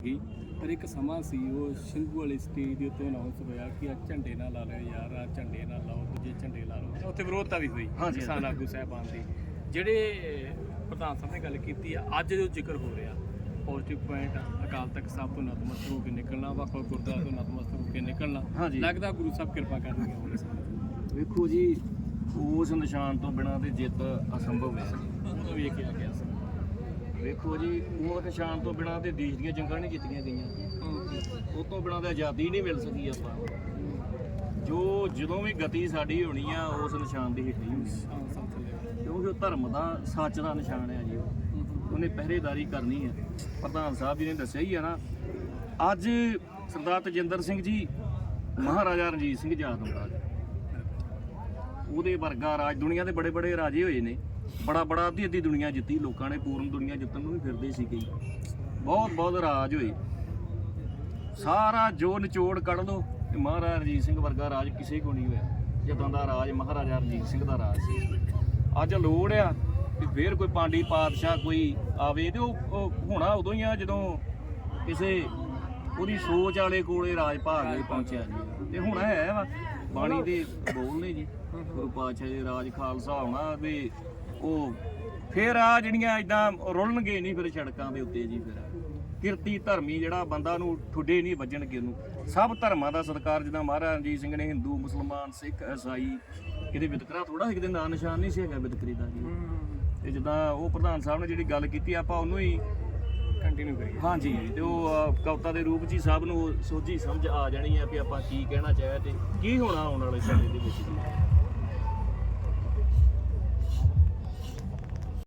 ਪਰ ਇੱਕ ਸਮਾਂ ਸੀ ਉਹ ਸਿੰਘੂ ਵਾਲੀ ਸਟੇਜ ਦੇ ਉੱਤੇ ਅਨਾਉਂਸ ਹੋਇਆ ਕਿ ਆ ਝੰਡੇ ਨਾ ਲਾ ਲਿਓ ਯਾਰ ਆ ਝੰਡੇ ਨਾ ਲਾਓ ਦੂਜੇ ਝੰਡੇ ਲਾ ਲਓ ਉੱਥੇ ਵਿਰੋਧਤਾ ਵੀ ਹੋਈ। ਕਿਸਾਨ ਆਗੂ ਸਾਹਿਬਾਨ ਦੀ ਜਿਹੜੇ ਪ੍ਰਧਾਨ ਸਾਹਿਬ ਨੇ ਗੱਲ ਕੀਤੀ ਆ ਅੱਜ ਜੋ ਜ਼ਿਕਰ ਹੋ ਰਿਹਾ ਪੋਜ਼ਿਟਿਵ ਪੁਆਇੰਟ ਅਕਾਲ ਤਖਤ ਸਾਹਿਬ ਤੋਂ ਨਤਮਸਤਕ ਹੋ ਕੇ ਨਿਕਲਣਾ ਵੱਖ ਗੁਰਦੁਆਰਾ ਤੋਂ ਨਤਮਸਤਕ ਹੋ ਕੇ ਨਿਕਲਣਾ। ਲੱਗਦਾ ਗੁਰੂ ਸਾਹਿਬ ਕਿਰਪਾ ਕਰਨਗੇ ਹੁਣ ਸਮੇਂ। ਵੇਖੋ ਜੀ ਉਸ ਨਿਸ਼ਾਨ ਤੋਂ ਬਿਨਾਂ ਤੇ ਜਿੱਤ ਅਸੰਭਵ ਹੈ ਵੀ ਇਹ ਕਿਹਾ ਗਿਆ ਸੀ ਵੇਖੋ ਜੀ ਉਹ ਨਿਸ਼ਾਨ ਤੋਂ ਬਿਨਾਂ ਤੇ ਦੇਸ਼ ਦੀਆਂ ਜੰਗਾਂ ਨਹੀਂ ਜਿੱਤੀਆਂ ਗਈਆਂ। ਉਹ ਤੋਂ ਬਿਨਾਂ ਤੇ ਆਜ਼ਾਦੀ ਨਹੀਂ ਮਿਲ ਸਕੀ ਆਪਾਂ। ਜੋ ਜਦੋਂ ਵੀ ਗਤੀ ਸਾਡੀ ਹੋਣੀ ਆ ਉਸ ਨਿਸ਼ਾਨ ਦੀ ਹਿੱਟ ਹੀ ਹੋਣੀ। ਕਿਉਂਕਿ ਉਹ ਧਰਮ ਦਾ ਸੱਚ ਦਾ ਨਿਸ਼ਾਨ ਹੈ ਜੀ ਉਹ। ਉਹਨੇ ਪਹਿਰੇਦਾਰੀ ਕਰਨੀ ਹੈ ਪ੍ਰਧਾਨ ਸਾਹਿਬ ਜੀ ਨੇ ਦੱਸਿਆ ਹੀ ਆ ਨਾ ਅੱਜ ਸਰਦਾਰ ਤਜਿੰਦਰ ਸਿੰਘ ਜੀ ਮਹਾਰਾਜਾ ਰਣਜੀਤ ਸਿੰਘ ਯਾਦ ਹੁੰਦਾ ਜੀ ਉਹਦੇ ਵਰਗਾ ਰਾਜ, ਦੁਨੀਆ ਦੇ ਬੜੇ ਬੜੇ ਰਾਜੇ ਹੋਏ ਨੇ। ਬੜਾ ਬੜਾ ਅੱਧੀ ਅੱਧੀ ਦੁਨੀਆ ਜਿੱਤੀ, ਲੋਕਾਂ ਨੇ ਪੂਰਨ ਦੁਨੀਆ ਜਿੱਤਣ ਨੂੰ ਵੀ ਫਿਰਦੇ ਸੀ ਕਈ। ਬਹੁਤ ਬਹੁਤ ਰਾਜ ਹੋਏ। ਸਾਰਾ ਜੋ ਨਿਚੋੜ ਕੱਢ ਲੋ ਤੇ ਮਹਾਰਾਜਾ ਰਣਜੀਤ ਸਿੰਘ ਵਰਗਾ ਰਾਜ ਕਿਸੇ ਕੋ ਨਹੀਂ ਹੋਇਆ। ਜਦੋਂ ਦਾ ਰਾਜ ਮਹਾਰਾਜਾ ਰਣਜੀਤ ਸਿੰਘ ਦਾ ਰਾਜ ਸੀ। ਅੱਜ ਲੋੜ ਆ ਕਿ ਫੇਰ ਕੋਈ ਪਾਂਡੀ ਪਾਤਸ਼ਾਹ ਕੋਈ ਆਵੇ ਤੇ ਉਹ ਉਹ ਹੋਣਾ ਉਦੋਂ ਹੀ ਆ ਜਦੋਂ ਕਿਸੇ ਉਹਦੀ ਸੋਚ ਵਾਲੇ ਕੋਲੇ ਰਾਜ ਭਾਗ ਲਈ ਪਹੁੰਚਿਆ ਜੀ। ਤੇ ਹੁਣ ਹੈ ਵਾ ਬਾਣੀ ਦੇ ਬੋਲ ਨੇ ਜੀ। ਗੁਰੂ ਪਾਤਸ਼ਾਹ ਦੇ ਰਾਜ ਖਾਲਸਾ ਹੋਣਾ ਵੀ ਉਹ ਫੇਰ ਆ ਜਿਹੜੀਆਂ ਇਦਾਂ ਰੁਲਣਗੇ ਨਹੀਂ ਫਿਰ ਸੜਕਾਂ ਦੇ ਉੱਤੇ ਜੀ ਫਿਰ। ਕਿਰਤੀ ਧਰਮੀ ਜਿਹੜਾ ਬੰਦਾ ਨੂੰ ਠੁੱਡੇ ਨਹੀਂ ਵੱਜਣਗੇ ਉਹਨੂੰ। ਸਭ ਧਰਮਾਂ ਦਾ ਸਤਿਕਾਰ ਜਿੱਦਾਂ ਮਹਾਰਾਜ ਰਣਜੀਤ ਸਿੰਘ ਨੇ ਹਿੰਦੂ ਮੁਸਲਮਾਨ ਸਿੱਖ ਈਸਾਈ ਕਿਤੇ ਵਿਤਕਰਾ ਥੋੜਾ ਕਿਤੇ ਨਾਂ ਨਿਸ਼ਾਨ ਨਹੀਂ ਸੀ ਹੈਗਾ ਵਿਤਕਰੀ ਦਾ ਜੀ। ਤੇ ਜਿੱਦਾਂ ਉਹ ਪ੍ਰਧਾਨ ਸਾਹਿਬ ਨੇ ਜਿਹੜੀ ਗੱਲ ਕੀਤੀ ਆਪਾਂ ਉਹਨੂੰ ਹੀ ਕੰਟੀਨਿਊ ਕਰੀਏ। ਹਾਂਜੀ। ਤੇ ਉਹ ਅਹ, ਕਵਿਤਾ ਦੇ ਰੂਪ 'ਚ ਹੀ ਸਭ ਨੂੰ ਸੋਝੀ ਸਮਝ ਆ ਜਾਣੀ ਹੈ ਵੀ ਆਪਾਂ ਕੀ ਕਹਿਣਾ ਚਾਹਿਆ ਤੇ ਕੀ ਹੋਣਾ ਆਉਣ ਵਾਲੇ ਸਮੇਂ ਦੇ ਵਿੱਚ ਜੀ।